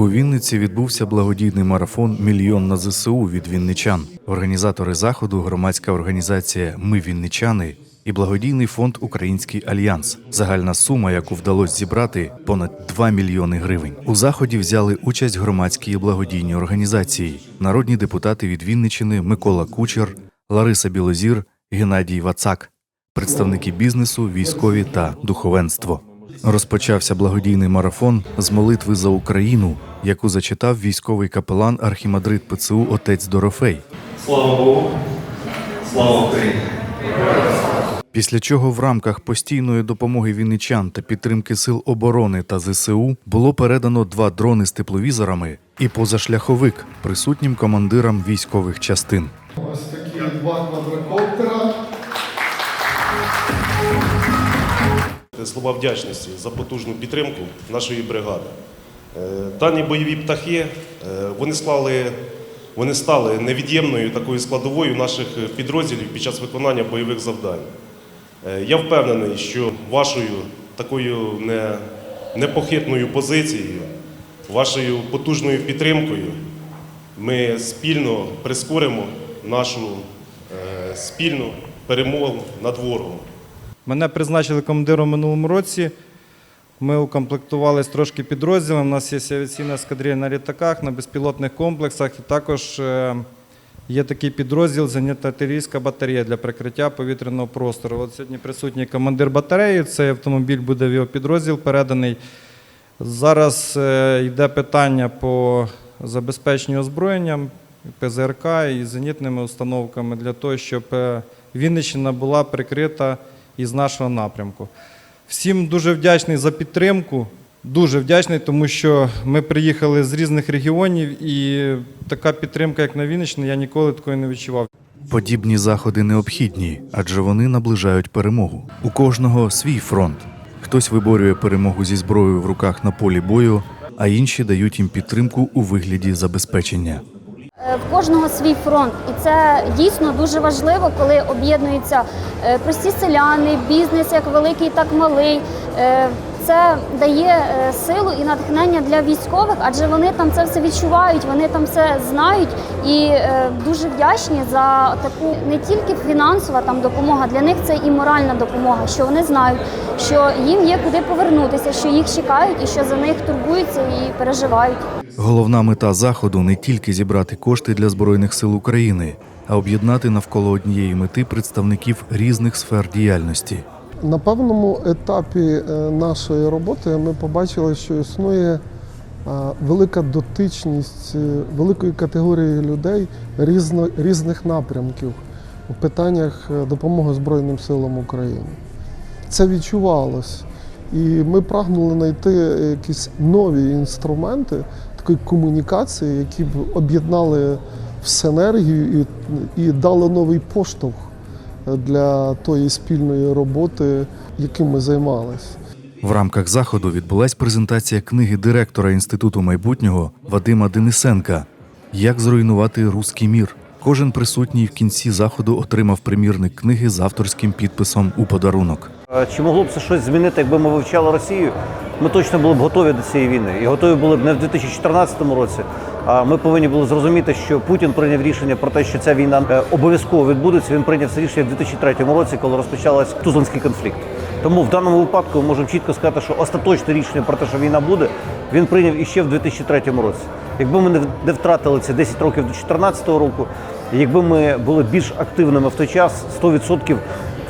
У Вінниці відбувся благодійний марафон Мільйон на ЗСУ від вінничан. Організатори заходу, громадська організація Ми Вінничани і благодійний фонд Український альянс. Загальна сума, яку вдалося зібрати, понад 2 мільйони гривень. У заході взяли участь громадські і благодійні організації, народні депутати від Вінничини Микола Кучер, Лариса Білозір, Геннадій Вацак, представники бізнесу, військові та духовенство. Розпочався благодійний марафон з молитви за Україну, яку зачитав військовий капелан архімандрит ПЦУ отець Дорофей. Слава Богу! Слава Україні! Після чого в рамках постійної допомоги вінничан та підтримки сил оборони та ЗСУ було передано два дрони з тепловізорами і позашляховик присутнім командирам військових частин. Ось такі два квадрокоптера. Слова вдячності за потужну підтримку нашої бригади. Е, Дані бойові птахи е, вони склали, вони стали невід'ємною такою складовою наших підрозділів під час виконання бойових завдань. Е, Я впевнений, що вашою такою не, непохитною позицією, вашою потужною підтримкою ми спільно прискоримо нашу е, спільну перемогу над ворогом. Мене призначили командиром минулому році. Ми укомплектувалися трошки підрозділом. У нас є авіаційна ескадрилья на літаках, на безпілотних комплексах. І також е, є такий підрозділ зенітно-артилерійська батарея для прикриття повітряного простору. От сьогодні присутній командир батареї. Цей автомобіль буде в його підрозділ переданий. Зараз е, йде питання по забезпеченню озброєнням, ПЗРК і зенітними установками для того, щоб е, Вінниччина була прикрита із нашого напрямку. Всім дуже вдячний за підтримку. Дуже вдячний, тому що ми приїхали з різних регіонів, і така підтримка, як на Вінниччині, я ніколи такої не відчував. Подібні заходи необхідні, адже вони наближають перемогу. У кожного свій фронт. Хтось виборює перемогу зі зброєю в руках на полі бою, а інші дають їм підтримку у вигляді забезпечення. Е, В кожного свій фронт, і це дійсно дуже важливо, коли об'єднуються е, прості селяни, бізнес як великий, так малий. Це дає е, силу і натхнення для військових, адже вони там це все відчувають, вони там все знають і е, дуже вдячні за таку не тільки фінансова там допомога, для них це і моральна допомога, що вони знають, що їм є куди повернутися, що їх чекають і що за них турбуються і переживають. Головна мета заходу не тільки зібрати кошти для збройних сил України, а об'єднати навколо однієї мети представників різних сфер діяльності. На певному етапі е, нашої роботи ми побачили, що існує е, велика дотичність е, великої категорії людей різно, різних напрямків у питаннях допомоги Збройним силам України. Це відчувалось. І ми прагнули знайти якісь нові інструменти такої комунікації, які б об'єднали в синергію і, і дали новий поштовх для тої спільної роботи, яким ми займалися. В рамках заходу відбулась презентація книги директора інституту майбутнього Вадима Денисенка Як зруйнувати руський мір. Кожен присутній в кінці заходу отримав примірник книги з авторським підписом у подарунок. Чи могло б це щось змінити, якби ми вивчали Росію? Ми точно були б готові до цієї війни. І готові були б не в 2014 році. А ми повинні були зрозуміти, що Путін прийняв рішення про те, що ця війна е, обов'язково відбудеться. Він прийняв це рішення в 2003 році, коли розпочалась Тузланський конфлікт. Тому в даному випадку ми можемо чітко сказати, що остаточне рішення про те, що війна буде, він прийняв іще в 2003 році. Якби ми не втратили ці 10 років до 2014 року, якби ми були більш активними в той час, 100%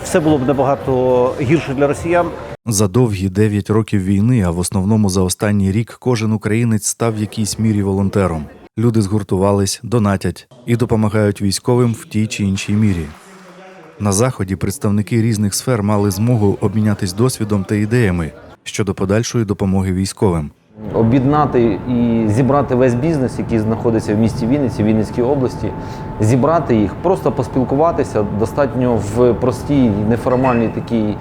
все було б набагато гірше для росіян. За довгі 9 років війни, а в основному за останній рік, кожен українець став в якійсь мірі волонтером. Люди згуртувались, донатять і допомагають військовим в тій чи іншій мірі. На заході представники різних сфер мали змогу обмінятись досвідом та ідеями щодо подальшої допомоги військовим. Об'єднати і зібрати весь бізнес, який знаходиться в місті Вінниці, Вінницькій області, зібрати їх, просто поспілкуватися достатньо в простій, неформальній такій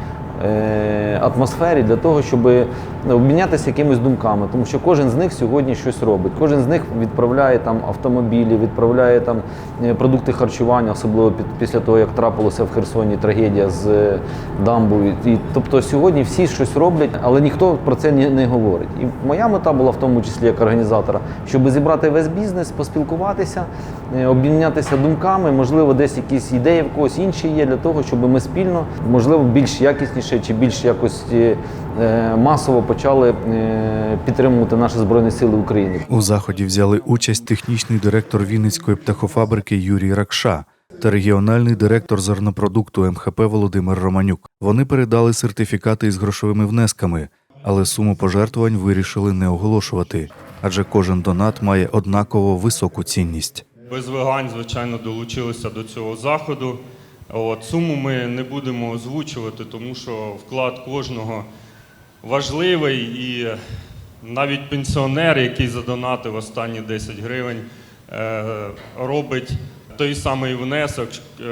е, атмосфері для того, щоб обмінятися якимись думками, тому що кожен з них сьогодні щось робить. Кожен з них відправляє там автомобілі, відправляє там е, продукти харчування, особливо після того, як трапилося в Херсоні трагедія з е, дамбою. І, тобто сьогодні всі щось роблять, але ніхто про це не, говорить. І моя мета була в тому числі як організатора, щоб зібрати весь бізнес, поспілкуватися, е, обмінятися думками, можливо, десь якісь ідеї в когось інші є для того, щоб ми спільно, можливо, більш якісніше чи більш якось е, е, масово почали е, підтримувати наші збройні сили України. У заході взяли участь технічний директор Вінницької птахофабрики Юрій Ракша та регіональний директор зернопродукту МХП Володимир Романюк. Вони передали сертифікати із грошовими внесками, але суму пожертвувань вирішили не оголошувати, адже кожен донат має однаково високу цінність. без вагань, звичайно, долучилися до цього заходу. От, суму ми не будемо озвучувати, тому що вклад кожного важливий і навіть пенсіонер, який задонатив останні 10 гривень, е, робить той самий внесок е,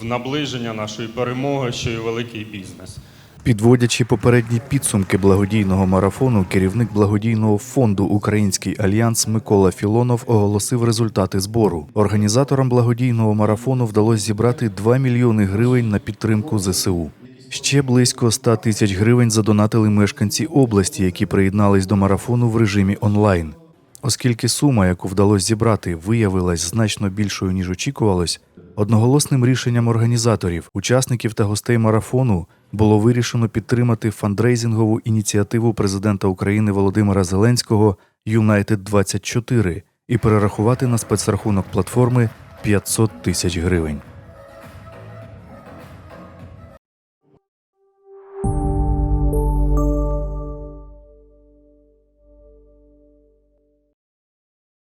в наближення нашої перемоги, що і великий бізнес. Підводячи попередні підсумки благодійного марафону, керівник благодійного фонду Український альянс Микола Філонов оголосив результати збору. Організаторам благодійного марафону вдалося зібрати 2 мільйони гривень на підтримку ЗСУ. Ще близько 100 тисяч гривень задонатили мешканці області, які приєднались до марафону в режимі онлайн. Оскільки сума, яку вдалося зібрати, виявилась значно більшою ніж очікувалось, одноголосним рішенням організаторів, учасників та гостей марафону було вирішено підтримати фандрейзингову ініціативу президента України Володимира Зеленського United 24 і перерахувати на спецрахунок платформи 500 тисяч гривень.